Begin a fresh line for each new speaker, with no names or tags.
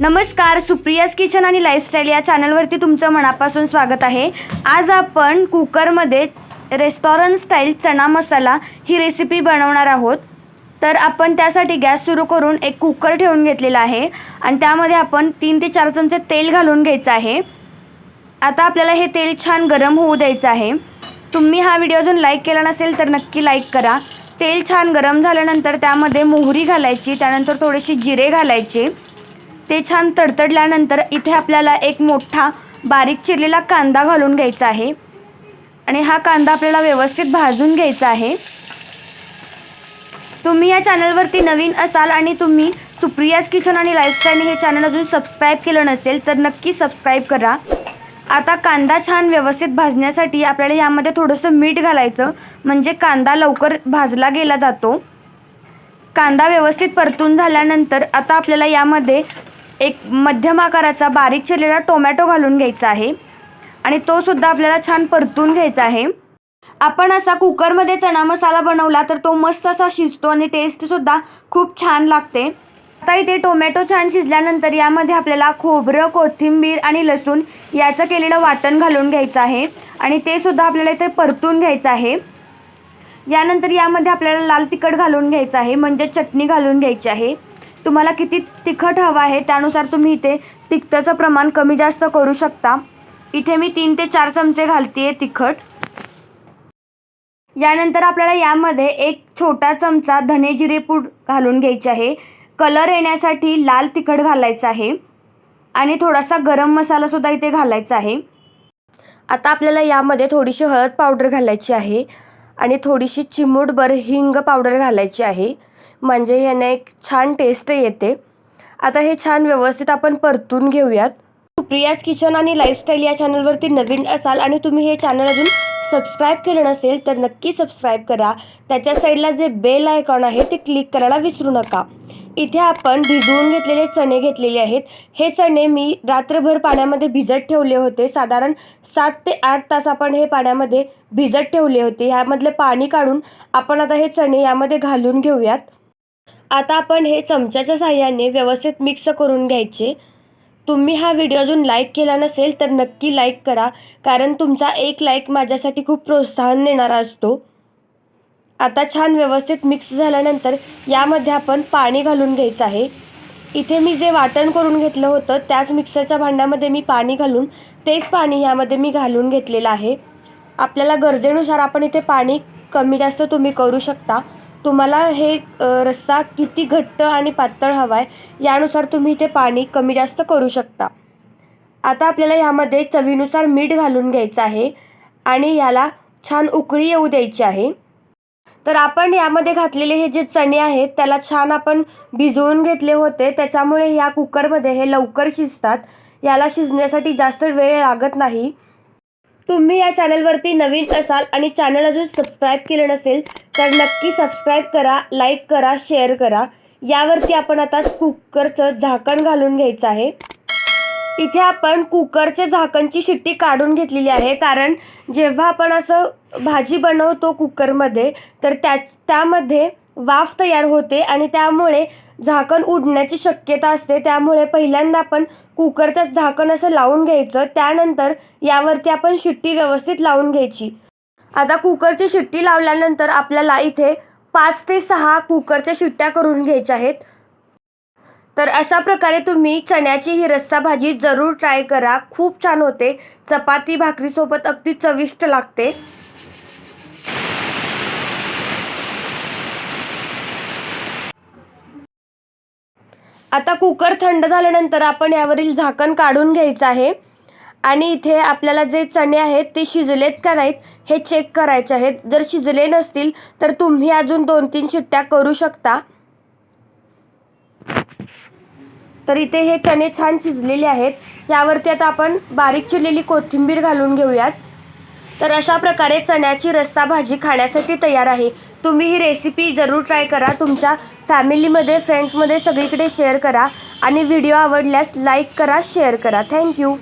नमस्कार सुप्रियाज किचन आणि लाईफस्टाईल या चॅनलवरती तुमचं मनापासून स्वागत आहे. आज आपण कुकरमध्ये रेस्टॉरंट स्टाईल चणा मसाला ही रेसिपी बनवणार आहोत. तर आपण त्यासाठी गॅस सुरू करून एक कुकर ठेवून घेतलेला आहे आणि त्यामध्ये आपण तीन ते चार चमचे तेल घालून घ्यायचं आहे. आता आपल्याला हे तेल छान गरम होऊ द्यायचं आहे. तुम्ही हा व्हिडिओ अजून लाईक केला नसेल तर नक्की लाईक करा. तेल छान गरम झाल्यानंतर त्यामध्ये मोहरी घालायची त्यानंतर थोडेसे जिरे घालायचे. ते छान तडतडल्यानंतर इथे आपल्याला एक मोठा बारीक चिरलेला कांदा घालून घ्यायचा आहे. आणि हा कांदा आपल्याला व्यवस्थित भाजून घ्यायचा आहे. तुम्ही या चॅनलवरती नवीन असाल आणि तुम्ही सुप्रियाज किचन आणि लाईफस्टाईल हे चॅनल अजून सबस्क्राईब केलं नसेल तर नक्की सबस्क्राईब करा. आता कांदा छान व्यवस्थित भाजण्यासाठी आपल्याला यामध्ये थोडंसं मीठ घालायचं म्हणजे कांदा लवकर भाजला गेला जातो. कांदा व्यवस्थित परतून झाल्यानंतर आता आपल्याला यामध्ये एक मध्यम आकाराचा बारीक चिरलेला टोमॅटो घालून घ्यायचा आहे. आणि तो सुद्धा आपल्याला छान परतून घ्यायचा आहे. आपण असा कुकरमध्ये चणा मसाला बनवला तर तो मस्त असा शिजतो आणि टेस्टसुद्धा खूप छान लागते. आता इथे टोमॅटो छान शिजल्यानंतर यामध्ये आपल्याला खोबरं कोथिंबीर आणि लसूण याचं केलेलं वाटण घालून घ्यायचं आहे. आणि ते सुद्धा आपल्याला इथे परतून घ्यायचं आहे. यानंतर यामध्ये आपल्याला लाल तिखट घालून घ्यायचं आहे. म्हणजे चटणी घालून घ्यायची आहे. तुम्हाला किती तिखट हवं आहे त्यानुसार तुम्ही इथे तिखटाचं प्रमाण कमी जास्त करू शकता. इथे मी तीन ते चार चमचे घालते तिखट. यानंतर आपल्याला यामध्ये एक छोटा चमचा धने जिरे पूड घालून घ्यायची आहे. कलर येण्यासाठी लाल तिखट घालायचं आहे. आणि थोडासा गरम मसालासुद्धा इथे घालायचा आहे. आता आपल्याला यामध्ये थोडीशी हळद पावडर घालायची आहे. आणि थोडीशी चिमूटभर हिंग पावडर घालायची आहे. म्हणजे ह्याने एक छान टेस्ट येते. आता हे छान व्यवस्थित आपण परतून घेऊयात. सुप्रियाज किचन आणि लाईफस्टाईल या चॅनलवरती नवीन असाल आणि तुम्ही हे चॅनल अजून सबस्क्राईब केलं नसेल तर नक्की सबस्क्राईब करा. त्याच्या साईडला जे बेल आयकॉन आहे ते क्लिक करायला विसरू नका. इथे आपण भिजवून घेतलेले चणे घेतलेले आहेत. हे चणे मी रात्रभर पाण्यामध्ये भिजत ठेवले होते. साधारण सात ते आठ तास आपण हे पाण्यामध्ये भिजत ठेवले होते. ह्यामधले पाणी काढून आपण आता हे चणे यामध्ये घालून घेऊयात. आता आपण हे चमच्याच्या साह्याने व्यवस्थित मिक्स करून घ्यायचे. तुम्ही हा व्हिडिओ अजून लाईक केला नसेल तर नक्की लाईक करा. कारण तुमचा एक लाईक माझ्यासाठी खूप प्रोत्साहन देणारा असतो. आता छान व्यवस्थित मिक्स झाल्यानंतर यामध्ये आपण पाणी घालून घ्यायचं आहे. इथे मी जे वाटण करून घेतलं होतं त्याच मिक्सरच्या भांड्यामध्ये मी पाणी घालून तेच पाणी यामध्ये मी घालून घेतलेलं आहे. आपल्याला गरजेनुसार आपण इथे पाणी कमी जास्त तुम्ही करू शकता. तुम्हाला हे रस्सा किती घट्ट आणि पातळ हवा आहे यानुसार तुम्ही इथे पाणी कमी जास्त करू शकता. आता आपल्याला यामध्ये चवीनुसार मीठ घालून घ्यायचं आहे आणि याला छान उकळी येऊ द्यायची आहे. तर आपण यामध्ये घातलेले हे जे चणे आहेत त्याला छान आपण भिजवून घेतले होते. त्याच्यामुळे ह्या कुकरमध्ये हे लवकर शिजतात. याला शिजण्यासाठी जास्त वेळ लागत नाही. तुम्ही या चॅनलवरती नवीन असाल आणि चॅनल अजून सबस्क्राईब केलं नसेल तर नक्की सबस्क्राईब करा लाईक करा शेअर करा. यावरती आपण आता कुकरचं झाकण घालून घ्यायचं आहे. इथे आपण कुकरच्या झाकणची शिट्टी काढून घेतलेली आहे. कारण जेव्हा आपण असं भाजी बनवतो कुकरमध्ये तर त्या त्यामध्ये वाफ तयार होते आणि त्यामुळे झाकण उडण्याची शक्यता असते. त्यामुळे पहिल्यांदा आपण कुकरचं झाकण असं लावून घ्यायचं. त्यानंतर यावरती आपण शिट्टी व्यवस्थित लावून घ्यायची. आता कुकरची शिट्टी लावल्यानंतर आपल्याला इथे पाच ते सहा कुकरच्या शिट्ट्या करून घ्यायच्या आहेत. तर अशा प्रकारे तुम्ही चण्याची ही रस्सा भाजी जरूर ट्राय करा. खूप छान होते. चपाती भाकरीसोबत अगदी चविष्ट लागते. आता कुकर थंड झाल्यानंतर आपण यावरील झाकण काढून घ्यायचं आहे. आणि इथे आपल्याला जे चणे आहेत ते शिजलेत का नाहीत हे चेक करायचे आहेत. जर शिजले नसतील तर तुम्ही अजून दोन तीन शिट्ट्या करू शकता. तर इथे हे चणे छान शिजलेले आहेत. यावरती आता आपण बारीक चिरलेली कोथिंबीर घालून घेऊयात. तर अशा प्रकारे चण्याची रस्सा भाजी खाण्यासाठी तयार आहे. तुम्ही ही रेसिपी जरूर ट्राय करा. तुमच्या फॅमिलीमध्ये फ्रेंड्समध्ये सगळीकडे शेअर करा. आणि व्हिडिओ आवडल्यास लाईक करा शेअर करा. थँक्यू